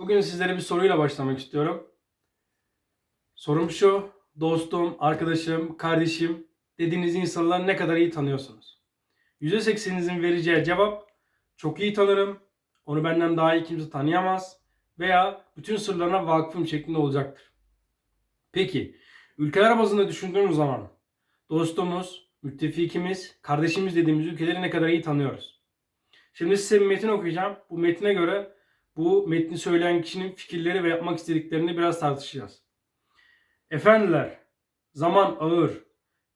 Bugün sizlere bir soruyla başlamak istiyorum. Sorum şu, dostum, arkadaşım, kardeşim dediğiniz insanları ne kadar iyi tanıyorsunuz? %80'inizin vereceği cevap çok iyi tanırım, onu benden daha iyi kimse tanıyamaz veya bütün sırlarına vakıfım şeklinde olacaktır. Peki, ülkeler bazında düşündüğümüz zaman dostumuz, müttefikimiz, kardeşimiz dediğimiz ülkeleri ne kadar iyi tanıyoruz? Şimdi size bir metin okuyacağım. Bu metine göre bu metni söyleyen kişinin fikirleri ve yapmak istediklerini biraz tartışacağız. Efendiler, zaman ağır.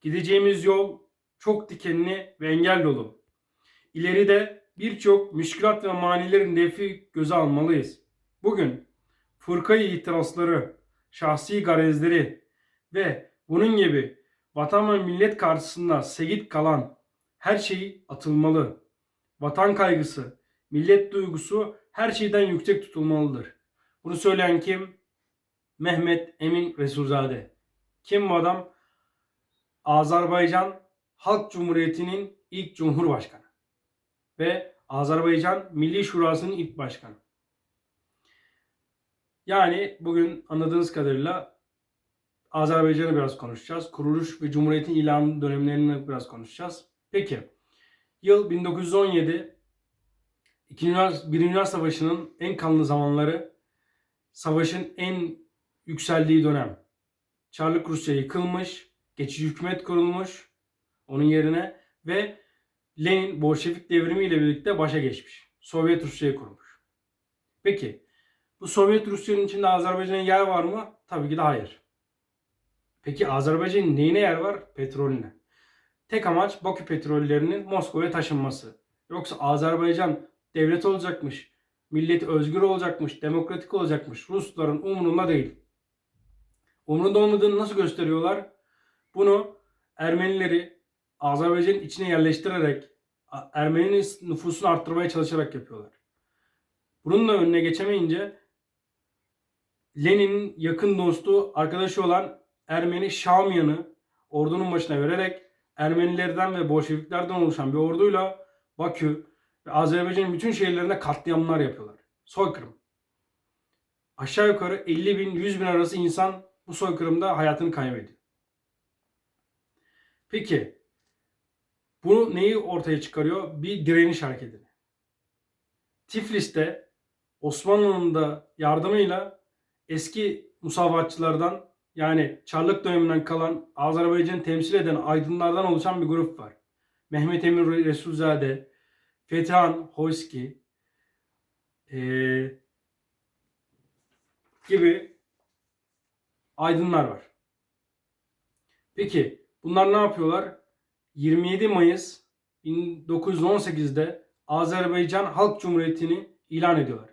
Gideceğimiz yol çok dikenli ve engel dolu. İleride birçok müşkülat ve manilerin defi göze almalıyız. Bugün fırkayı itirazları, şahsi garezleri ve bunun gibi vatan ve millet karşısında segit kalan her şey atılmalı. Vatan kaygısı, millet duygusu her şeyden yüksek tutulmalıdır. Bunu söyleyen kim? Mehmet Emin Resulzade. Kim bu adam? Azerbaycan Halk Cumhuriyeti'nin ilk cumhurbaşkanı ve Azerbaycan Milli Şurası'nın ilk başkanı. Yani bugün anladığınız kadarıyla Azerbaycan'ı biraz konuşacağız. Kuruluş ve Cumhuriyet'in ilanı dönemlerini biraz konuşacağız. Peki, yıl 1917 İkinci Birinci Dünya Savaşı'nın en kanlı zamanları, savaşın en yükseldiği dönem. Çarlık Rusya yıkılmış, geçici hükümet kurulmuş onun yerine ve Lenin Bolşevik devrimiyle birlikte başa geçmiş. Sovyet Rusya'yı kurmuş. Peki bu Sovyet Rusya'nın içinde Azerbaycan'a yer var mı? Tabii ki de hayır. Peki Azerbaycan'ın neyine yer var? Petrolüne. Tek amaç Bakü petrollerinin Moskova'ya taşınması. Yoksa Azerbaycan devlet olacakmış, milleti özgür olacakmış, demokratik olacakmış. Rusların umurunda değil. Umurunda olmadığını nasıl gösteriyorlar? Bunu Ermenileri Azerbaycan'ın içine yerleştirerek Ermeni nüfusunu arttırmaya çalışarak yapıyorlar. Bununla önüne geçemeyince Lenin'in yakın dostu, arkadaşı olan Ermeni Şamyan'ı ordunun başına vererek Ermenilerden ve Bolşeviklerden oluşan bir orduyla Bakü ve Azerbaycan'ın bütün şehirlerinde katliamlar yapıyorlar. Soykırım. Aşağı yukarı 50 bin 100 bin arası insan bu soykırımda hayatını kaybediyor. Peki bu neyi ortaya çıkarıyor? Bir direniş hareketini. Tiflis'te Osmanlı'nın da yardımıyla eski musavatçılardan yani Çarlık döneminden kalan Azerbaycan'ı temsil eden aydınlardan oluşan bir grup var. Mehmet Emin Resulzade, Fethan Hoyski ee, gibi aydınlar var. Peki bunlar ne yapıyorlar? 27 Mayıs 1918'de Azerbaycan Halk Cumhuriyeti'ni ilan ediyorlar.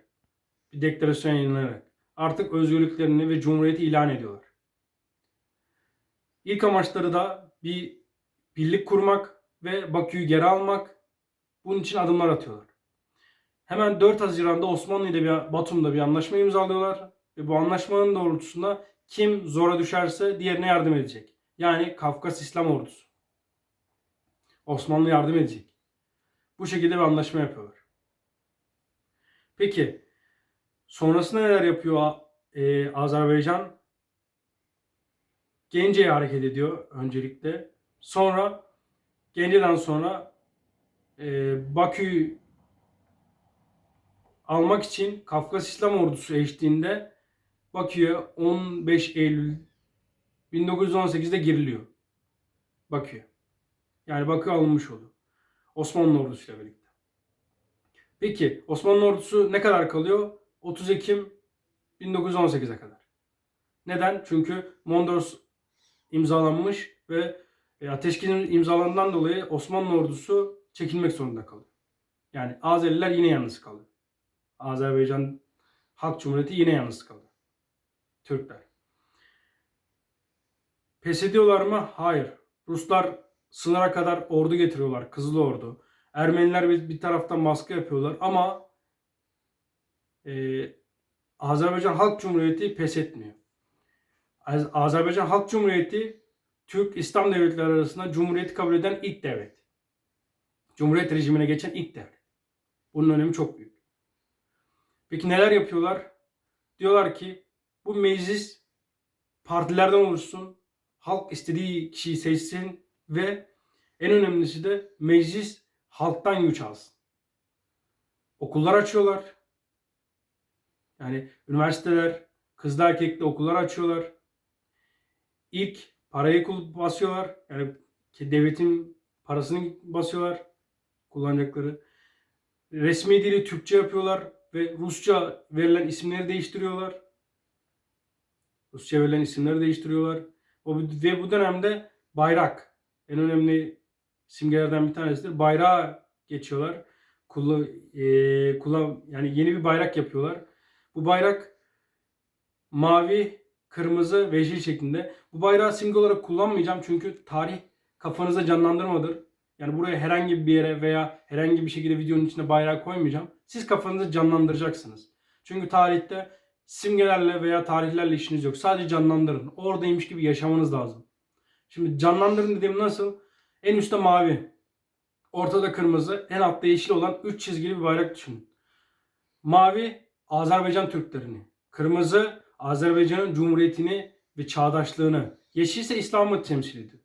Bir deklarasyon yayınlanarak. Artık özgürlüklerini ve cumhuriyeti ilan ediyorlar. İlk amaçları da bir birlik kurmak ve Bakü'yü geri almak. Bunun için adımlar atıyorlar. Hemen 4 Haziran'da Osmanlı ile bir, Batum'da bir anlaşma imzalıyorlar. Ve bu anlaşmanın doğrultusunda kim zora düşerse diğerine yardım edecek. Yani Kafkas İslam Ordusu. Osmanlı yardım edecek. Bu şekilde bir anlaşma yapıyorlar. Peki sonrasında neler yapıyor e, Azerbaycan? Gence'ye hareket ediyor öncelikle. Sonra Gence'den sonra e, Bakü'yü almak için Kafkas İslam Ordusu eşliğinde Bakü'ye 15 Eylül 1918'de giriliyor. Bakü'ye. Yani Bakü alınmış oldu. Osmanlı ordusuyla birlikte. Peki Osmanlı ordusu ne kadar kalıyor? 30 Ekim 1918'e kadar. Neden? Çünkü Mondros imzalanmış ve e, ateşkesin imzalandığından dolayı Osmanlı ordusu çekilmek zorunda kalıyor. Yani Azeriler yine yalnız kalıyor. Azerbaycan Halk Cumhuriyeti yine yalnız kalıyor. Türkler. Pes ediyorlar mı? Hayır. Ruslar sınıra kadar ordu getiriyorlar. Kızıl Ordu. Ermeniler bir, taraftan baskı yapıyorlar ama e, Azerbaycan Halk Cumhuriyeti pes etmiyor. Az- Azerbaycan Halk Cumhuriyeti Türk İslam devletleri arasında Cumhuriyeti kabul eden ilk devlet. Cumhuriyet rejimine geçen ilk devlet. Bunun önemi çok büyük. Peki neler yapıyorlar? diyorlar ki bu meclis partilerden oluşsun. Halk istediği kişiyi seçsin ve en önemlisi de meclis halktan güç alsın. Okullar açıyorlar. Yani üniversiteler, kızlı erkekli okullar açıyorlar. İlk parayı basıyorlar. Yani devletin parasını basıyorlar kullanacakları. Resmi dili Türkçe yapıyorlar ve Rusça verilen isimleri değiştiriyorlar. Rusça verilen isimleri değiştiriyorlar. Ve bu dönemde bayrak en önemli simgelerden bir tanesidir. Bayrağa geçiyorlar. Kula, e, kula, yani yeni bir bayrak yapıyorlar. Bu bayrak mavi, kırmızı ve yeşil şeklinde. Bu bayrağı simge olarak kullanmayacağım çünkü tarih kafanıza canlandırmadır. Yani buraya herhangi bir yere veya herhangi bir şekilde videonun içine bayrağı koymayacağım. Siz kafanızı canlandıracaksınız. Çünkü tarihte simgelerle veya tarihlerle işiniz yok. Sadece canlandırın. Oradaymış gibi yaşamanız lazım. Şimdi canlandırın dediğim nasıl? En üstte mavi, ortada kırmızı, en altta yeşil olan 3 çizgili bir bayrak düşünün. Mavi Azerbaycan Türklerini, kırmızı Azerbaycan'ın cumhuriyetini ve çağdaşlığını, yeşil ise İslam'ı temsil ediyor.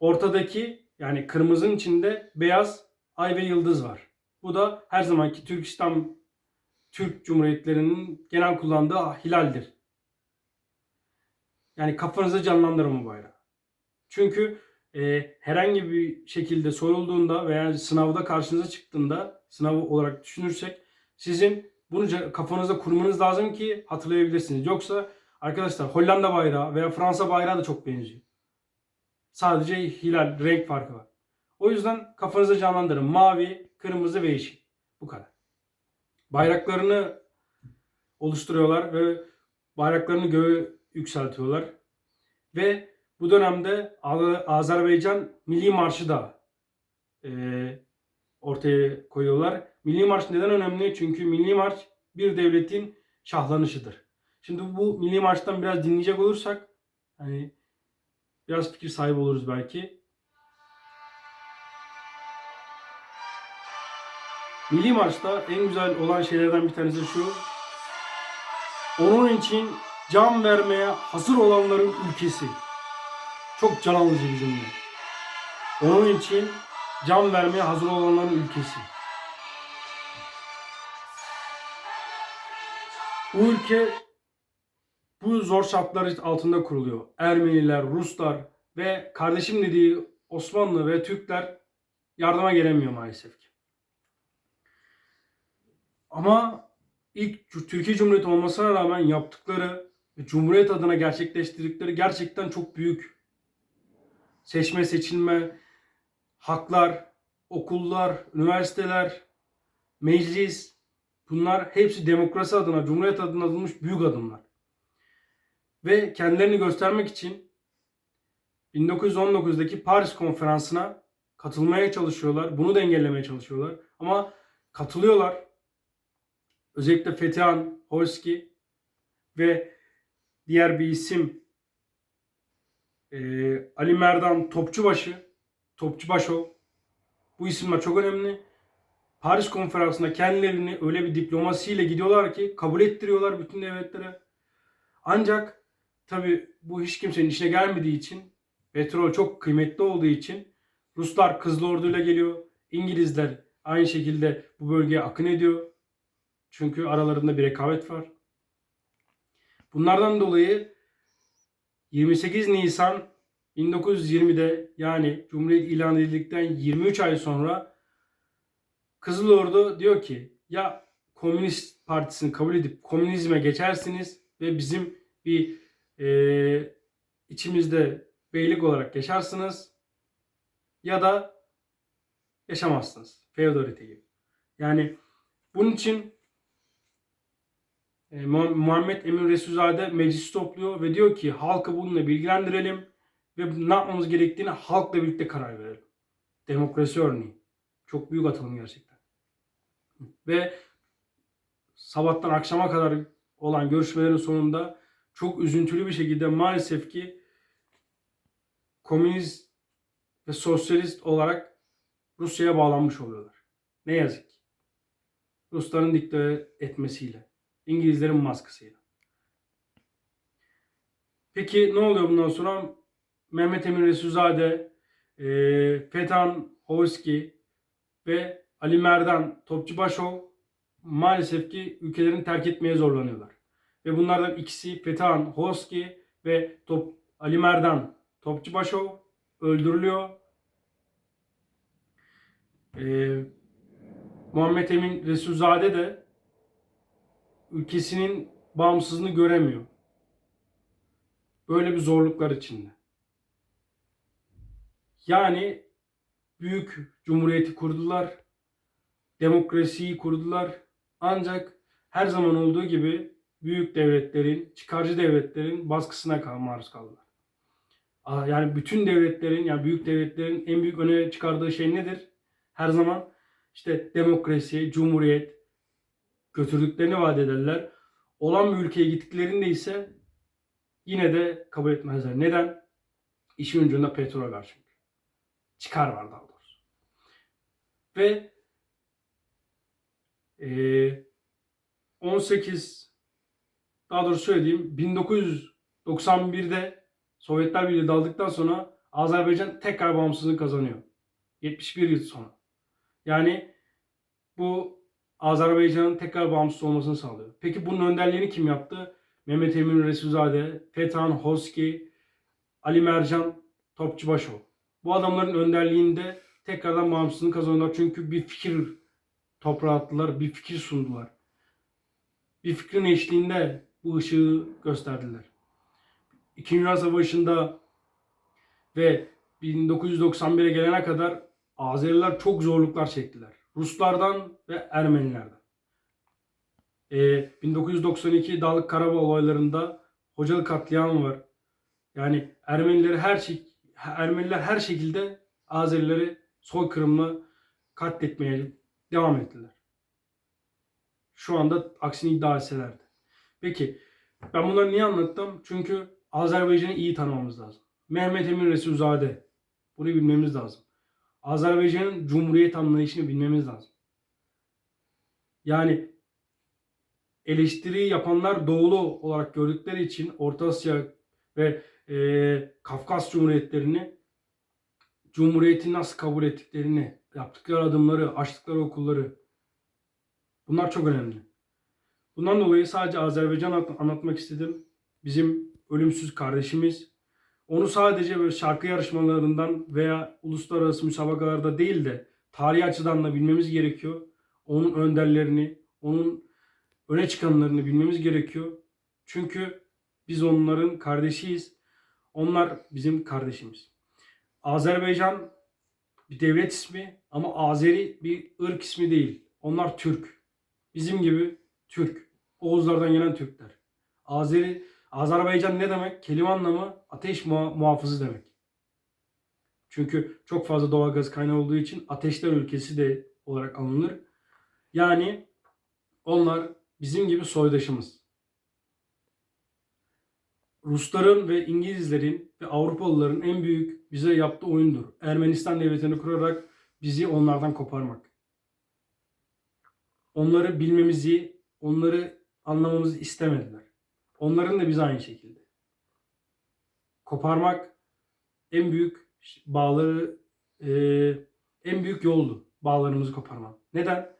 Ortadaki yani kırmızının içinde beyaz ay ve yıldız var. Bu da her zamanki Türkistan Türk Cumhuriyetlerinin genel kullandığı hilaldir. Yani kafanızda canlandırın bu bayrağı. Çünkü e, herhangi bir şekilde sorulduğunda veya sınavda karşınıza çıktığında sınav olarak düşünürsek sizin bunu kafanızda kurmanız lazım ki hatırlayabilirsiniz. Yoksa arkadaşlar Hollanda bayrağı veya Fransa bayrağı da çok benziyor. Sadece hilal, renk farkı var. O yüzden kafanızda canlandırın. Mavi, kırmızı ve yeşil. Bu kadar. Bayraklarını oluşturuyorlar ve bayraklarını göğe yükseltiyorlar. Ve bu dönemde Azerbaycan Milli Marşı da eee, ortaya koyuyorlar. Milli Marş neden önemli? Çünkü Milli Marş bir devletin şahlanışıdır. Şimdi bu Milli Marş'tan biraz dinleyecek olursak hani biraz fikir sahibi oluruz belki. Milli Marş'ta en güzel olan şeylerden bir tanesi şu. Onun için can vermeye hazır olanların ülkesi. Çok can alıcı bir cümle. Onun için can vermeye hazır olanların ülkesi. Bu ülke bu zor şartlar altında kuruluyor. Ermeniler, Ruslar ve kardeşim dediği Osmanlı ve Türkler yardıma gelemiyor maalesef ki. Ama ilk Türkiye Cumhuriyeti olmasına rağmen yaptıkları Cumhuriyet adına gerçekleştirdikleri gerçekten çok büyük. Seçme, seçilme, haklar, okullar, üniversiteler, meclis bunlar hepsi demokrasi adına, Cumhuriyet adına atılmış büyük adımlar. Ve kendilerini göstermek için 1919'daki Paris konferansına katılmaya çalışıyorlar. Bunu da engellemeye çalışıyorlar. Ama katılıyorlar. Özellikle Fethihan Holski ve diğer bir isim eee, Ali Merdan Topçubaşı, Topçubaşov. Bu isimler çok önemli. Paris konferansında kendilerini öyle bir diplomasiyle gidiyorlar ki kabul ettiriyorlar bütün devletlere. Ancak tabi bu hiç kimsenin işine gelmediği için petrol çok kıymetli olduğu için Ruslar Kızıl Ordu'yla geliyor. İngilizler aynı şekilde bu bölgeye akın ediyor. Çünkü aralarında bir rekabet var. Bunlardan dolayı 28 Nisan 1920'de yani Cumhuriyet ilan edildikten 23 ay sonra Kızıl Ordu diyor ki ya Komünist Partisi'ni kabul edip komünizme geçersiniz ve bizim bir e, içimizde beylik olarak yaşarsınız ya da yaşamazsınız. Feodalite gibi. Yani bunun için e, Mu- Muhammed Emin Resulzade meclis topluyor ve diyor ki halkı bununla bilgilendirelim ve ne yapmamız gerektiğini halkla birlikte karar verelim. Demokrasi örneği. Çok büyük atılım gerçekten. Ve sabahtan akşama kadar olan görüşmelerin sonunda çok üzüntülü bir şekilde maalesef ki komünist ve sosyalist olarak Rusya'ya bağlanmış oluyorlar. Ne yazık ki. Rusların dikte etmesiyle. İngilizlerin baskısıyla. Peki ne oluyor bundan sonra? Mehmet Emin Resulzade, e, Fethan Hoski ve Ali Merdan Topçubaşov maalesef ki ülkelerini terk etmeye zorlanıyorlar. Ve bunlardan ikisi Fethan Hoski ve Top, Ali Merdan Topçubaşov öldürülüyor. Ee, Muhammed Emin Resulzade de ülkesinin bağımsızlığını göremiyor. Böyle bir zorluklar içinde. Yani büyük cumhuriyeti kurdular. Demokrasiyi kurdular. Ancak her zaman olduğu gibi büyük devletlerin, çıkarcı devletlerin baskısına maruz kaldılar. Yani bütün devletlerin, yani büyük devletlerin en büyük öne çıkardığı şey nedir? Her zaman işte demokrasi, cumhuriyet götürdüklerini vaat ederler. Olan bir ülkeye gittiklerinde ise yine de kabul etmezler. Neden? İşin ucunda petrol var çünkü. Çıkar var daha doğrusu. Ve eee 18 daha doğrusu söyleyeyim 1991'de Sovyetler Birliği daldıktan sonra Azerbaycan tekrar bağımsızlığı kazanıyor. 71 yıl sonra. Yani bu Azerbaycan'ın tekrar bağımsız olmasını sağlıyor. Peki bunun önderliğini kim yaptı? Mehmet Emin Resulzade, Fethan Hoski, Ali Mercan Topçubaşov. Bu adamların önderliğinde tekrardan bağımsızlığını kazanıyorlar. Çünkü bir fikir toprağa attılar, bir fikir sundular. Bir fikrin eşliğinde bu ışığı gösterdiler. İkinci Dünya Savaşı'nda ve 1991'e gelene kadar Azeriler çok zorluklar çektiler. Ruslardan ve Ermenilerden. Ee, 1992 Dağlık Karabağ olaylarında Hocalı katliamı var. Yani Ermenileri her şey Ermeniler her şekilde Azerileri soykırımla katletmeye devam ettiler. Şu anda aksini iddia etselerdi. Peki ben bunları niye anlattım? Çünkü Azerbaycan'ı iyi tanımamız lazım. Mehmet Emin Resulzade. Bunu bilmemiz lazım. Azerbaycan'ın cumhuriyet anlayışını bilmemiz lazım. Yani eleştiri yapanlar doğulu olarak gördükleri için Orta Asya ve e, Kafkas Cumhuriyetlerini Cumhuriyeti nasıl kabul ettiklerini, yaptıkları adımları, açtıkları okulları bunlar çok önemli. Bundan dolayı sadece Azerbaycan anlatmak istedim. Bizim ölümsüz kardeşimiz. Onu sadece böyle şarkı yarışmalarından veya uluslararası müsabakalarda değil de tarihi açıdan da bilmemiz gerekiyor. Onun önderlerini, onun öne çıkanlarını bilmemiz gerekiyor. Çünkü biz onların kardeşiyiz. Onlar bizim kardeşimiz. Azerbaycan bir devlet ismi ama Azeri bir ırk ismi değil. Onlar Türk. Bizim gibi Türk. Oğuzlardan gelen Türkler. Azeri, Azerbaycan ne demek? Kelime anlamı ateş muha- muhafızı demek. Çünkü çok fazla doğal gaz kaynağı olduğu için ateşler ülkesi de olarak alınır. Yani onlar bizim gibi soydaşımız. Rusların ve İngilizlerin ve Avrupalıların en büyük bize yaptığı oyundur. Ermenistan devletini kurarak bizi onlardan koparmak. Onları bilmemizi, onları anlamamızı istemediler. Onların da biz aynı şekilde. Koparmak en büyük bağları, e, en büyük yoldu bağlarımızı koparmak. Neden?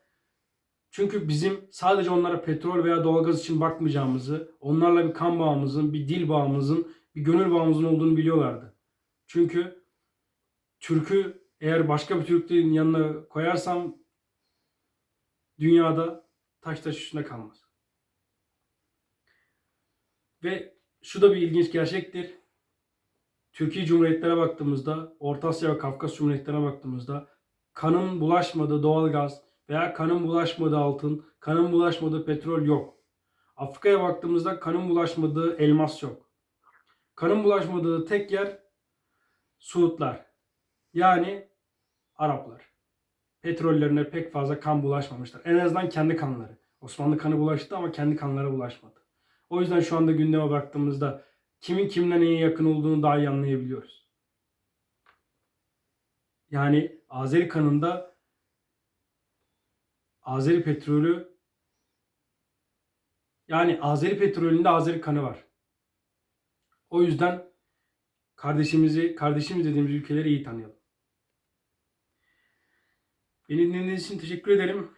Çünkü bizim sadece onlara petrol veya doğalgaz için bakmayacağımızı, onlarla bir kan bağımızın, bir dil bağımızın, bir gönül bağımızın olduğunu biliyorlardı. Çünkü Türk'ü eğer başka bir Türk'ün yanına koyarsam dünyada taş taş üstünde kalmaz. Ve şu da bir ilginç gerçektir. Türkiye Cumhuriyetlere baktığımızda, Orta Asya ve Kafkas Cumhuriyetlerine baktığımızda kanın bulaşmadığı doğalgaz veya kanın bulaşmadığı altın, kanın bulaşmadığı petrol yok. Afrika'ya baktığımızda kanın bulaşmadığı elmas yok. Kanın bulaşmadığı tek yer Suudlar. Yani Araplar. Petrollerine pek fazla kan bulaşmamışlar. En azından kendi kanları. Osmanlı kanı bulaştı ama kendi kanlara bulaşmadı. O yüzden şu anda gündeme baktığımızda kimin kimden en yakın olduğunu daha iyi anlayabiliyoruz. Yani Azeri kanında Azeri petrolü Yani Azeri petrolünde Azeri kanı var. O yüzden kardeşimizi, kardeşimiz dediğimiz ülkeleri iyi tanıyalım. Beni dinlediğiniz için teşekkür ederim.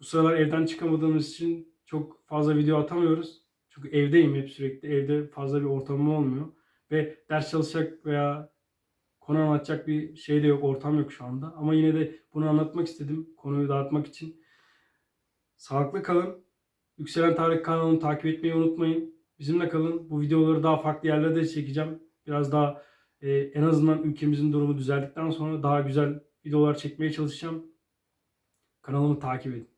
Bu sıralar evden çıkamadığımız için çok fazla video atamıyoruz. Çünkü evdeyim hep sürekli. Evde fazla bir ortamım olmuyor. Ve ders çalışacak veya konu anlatacak bir şey de yok, ortam yok şu anda. Ama yine de bunu anlatmak istedim. Konuyu dağıtmak için. Sağlıklı kalın. Yükselen Tarih kanalını takip etmeyi unutmayın. Bizimle kalın. Bu videoları daha farklı yerlerde de çekeceğim. Biraz daha e, en azından ülkemizin durumu düzeldikten sonra daha güzel videolar çekmeye çalışacağım. Kanalımı takip edin.